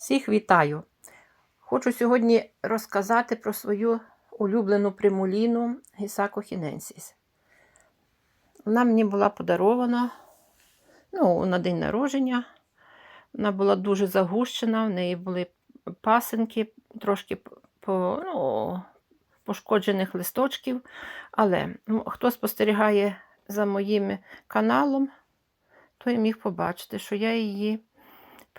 Всіх вітаю! Хочу сьогодні розказати про свою улюблену примуліну Гісако хіненсіс. Вона мені була подарована ну, на день народження. Вона була дуже загущена, в неї були пасинки, трошки по, ну, пошкоджених листочків. Але ну, хто спостерігає за моїм каналом, той міг побачити, що я її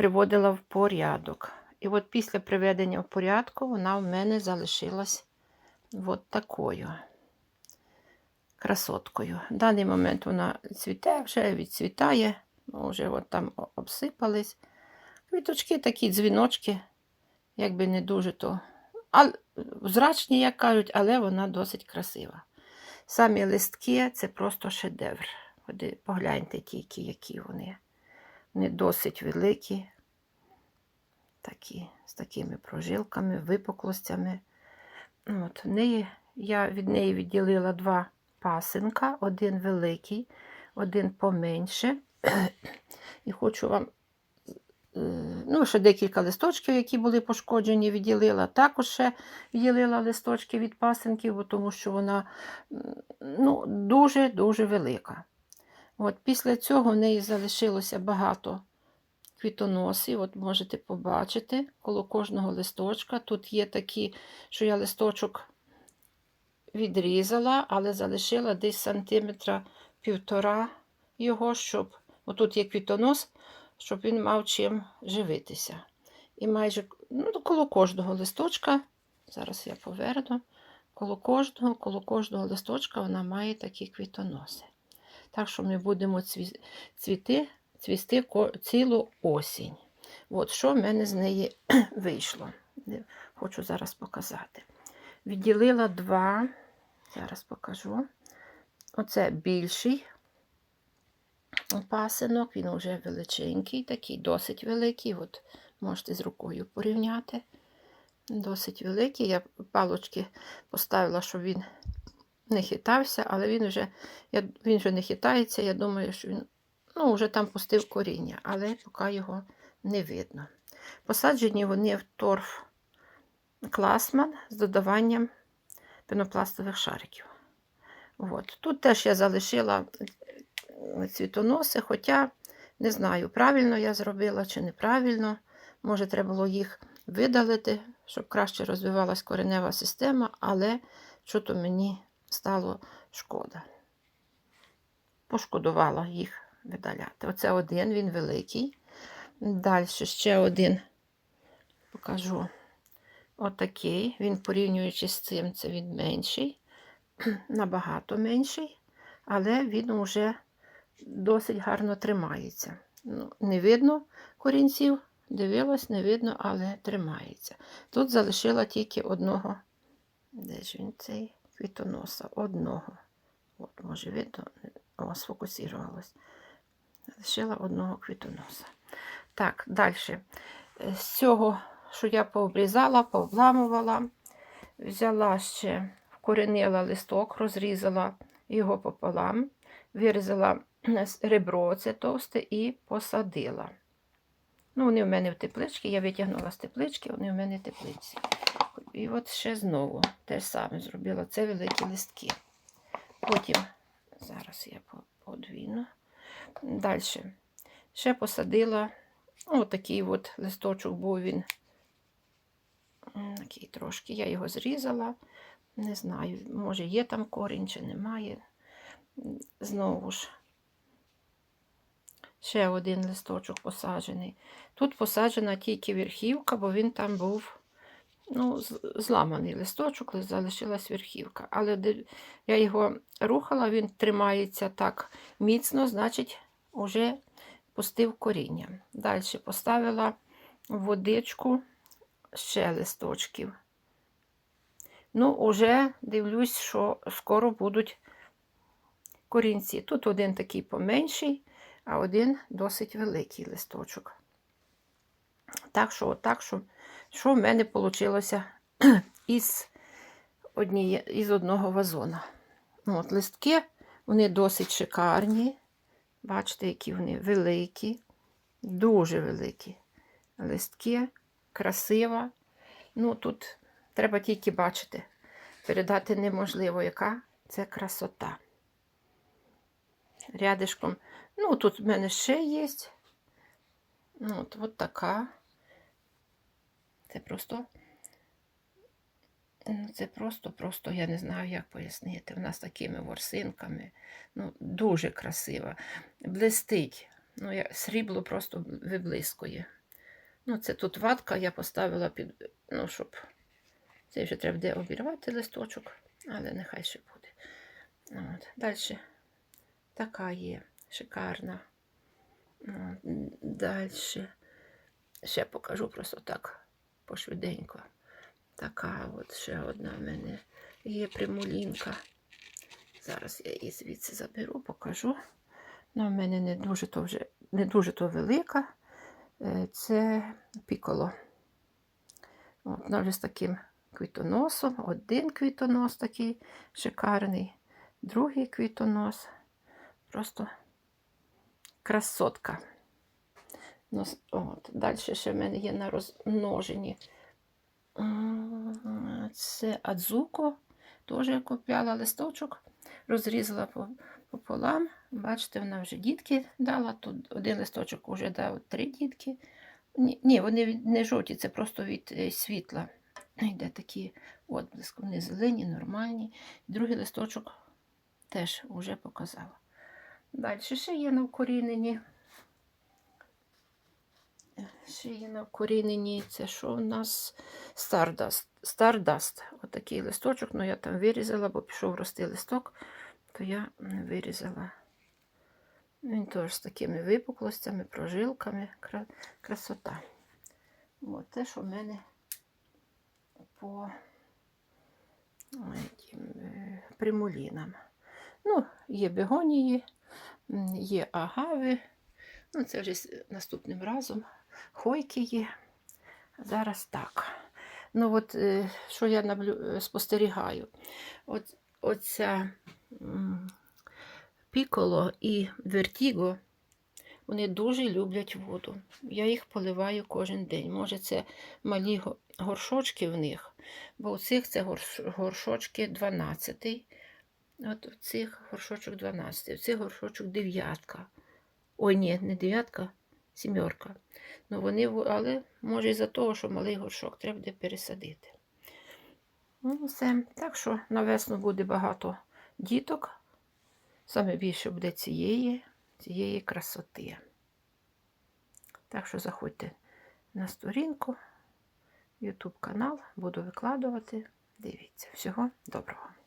приводила в порядок. І от після приведення в порядку вона в мене залишилась от такою красоткою. В даний момент вона цвіте, вже відцвітає, ну, вже от там обсипались. Квіточки такі дзвіночки, якби не дуже то. А, зрачні, як кажуть, але вона досить красива. Самі листки це просто шедевр. Погляньте тільки, які вони. Вони досить великі, такі, з такими прожилками, випуклостями. От, неї, я від неї відділила два пасинка, один великий, один поменше. І хочу вам, е, ну, ще декілька листочків, які були пошкоджені, відділила. Також ще відділила листочки від пасинків, тому що вона ну, дуже-дуже велика. От Після цього в неї залишилося багато квітоносів. От можете побачити коло кожного листочка. Тут є такі, що я листочок відрізала, але залишила десь сантиметра півтора його, щоб отут є квітонос, щоб він мав чим живитися. І майже ну, коло кожного листочка, зараз я поверну, коло кожного, коло кожного листочка вона має такі квітоноси. Так що ми будемо цвіти, цвісти цілу осінь. От що в мене з неї вийшло. Хочу зараз показати. Відділила два, зараз покажу. Оце більший пасинок, він вже величенький, такий, досить великий. От Можете з рукою порівняти. Досить великий. Я палочки поставила, щоб він не хитався, але він вже я, він вже не хитається. Я думаю, що він ну, вже там пустив коріння, але поки його не видно. Посаджені вони в торф класман з додаванням пенопластових шариків. От. Тут теж я залишила цвітоноси, хоча не знаю, правильно я зробила чи неправильно. Може, треба було їх видалити, щоб краще розвивалась коренева система, але що то мені стало шкода. Пошкодувала їх видаляти. Оце один, він великий. Далі ще один покажу отакий. Він, порівнюючи з цим, це він менший, набагато менший, але він вже досить гарно тримається. Ну, Не видно корінців, дивилась, не видно, але тримається. Тут залишила тільки одного. Де ж він цей? квітоноса одного. От, може, видно, о, сфокусувалось. Лишила одного квітоноса. Так, далі. З цього, що я пообрізала, пообламувала, взяла ще, вкоренила листок, розрізала його пополам, вирізала ребро, це товсте, і посадила. Ну, Вони в мене в тепличці, я витягнула з теплички, вони в мене в теплиці. І от ще знову те ж саме зробила. Це великі листки. Потім, зараз я подвіну. Далі. Ще посадила отакий от листочок був він. Такий трошки. Я його зрізала. Не знаю, може є там корінь чи немає. Знову ж, ще один листочок посаджений. Тут посаджена тільки верхівка, бо він там був ну, зламаний листочок, залишилась верхівка. Але я його рухала, він тримається так міцно, значить, вже пустив коріння. Далі поставила водичку ще листочків. Ну, уже дивлюсь, що скоро будуть корінці. Тут один такий поменший, а один досить великий листочок. Так що, так що що в мене вийшло із одніє, із одного вазона. Ну, от Листки, вони досить шикарні. Бачите, які вони великі, дуже великі листки. красива. Ну, тут треба тільки бачити. Передати неможливо, яка це красота. Рядишком. Ну, тут в мене ще є. Ну, от, от така. Це просто. ну, Це просто, просто я не знаю, як пояснити. Вона з такими ворсинками. Ну, дуже красива. Блистить. Ну, срібло просто виблискує. Ну, це тут ватка я поставила під, ну, щоб це вже треба де обірвати листочок, але нехай ще буде. От. Далі така є шикарна. Далі ще покажу просто так пошвиденько. Така от ще одна в мене є примулінка. Зараз я її звідси заберу, покажу. Ну, в мене не дуже то вже не дуже то велика. Е, Це піколо. От, вона з таким квітоносом. Один квітонос такий шикарний, другий квітонос. Просто красотка. Ну, от. Далі ще в мене є на розмноженні. Це адзуко. Теж я купляла листочок, розрізала пополам. Бачите, вона вже дітки дала. Тут один листочок вже дав три дітки. Ні, вони не жовті, це просто від е, світла. Йде такі отблиск. Вони зелені, нормальні. Другий листочок теж вже показала. Далі ще є на вкоріненні. Є на вкоріненні. Це що в нас? Stardust. Stardust. Отакий листочок. Ну я там вирізала, бо пішов рости листок, то я вирізала. Він теж з такими випуклостями, прожилками. Красота. От те, що в мене по е, примулінам. Ну, є бегонії, є агави. Ну, це вже наступним разом. Хойки є. Зараз так. Ну, от е, що я наблю... е, спостерігаю. От, оця піколо і вертіго, вони дуже люблять воду. Я їх поливаю кожен день. Може, це малі горшочки в них, бо у цих це горшочки 12. От у цих горшочок 12, у цих горшочок дев'ятка. Ой, ні, не дев'ятка, сімерка. Ну, вони, але може із-за того, що малий горшок треба буде пересадити. Ну, все. Так що на весну буде багато діток. Саме більше буде цієї, цієї красоти. Так що заходьте на сторінку, YouTube канал, буду викладувати. Дивіться. Всього доброго.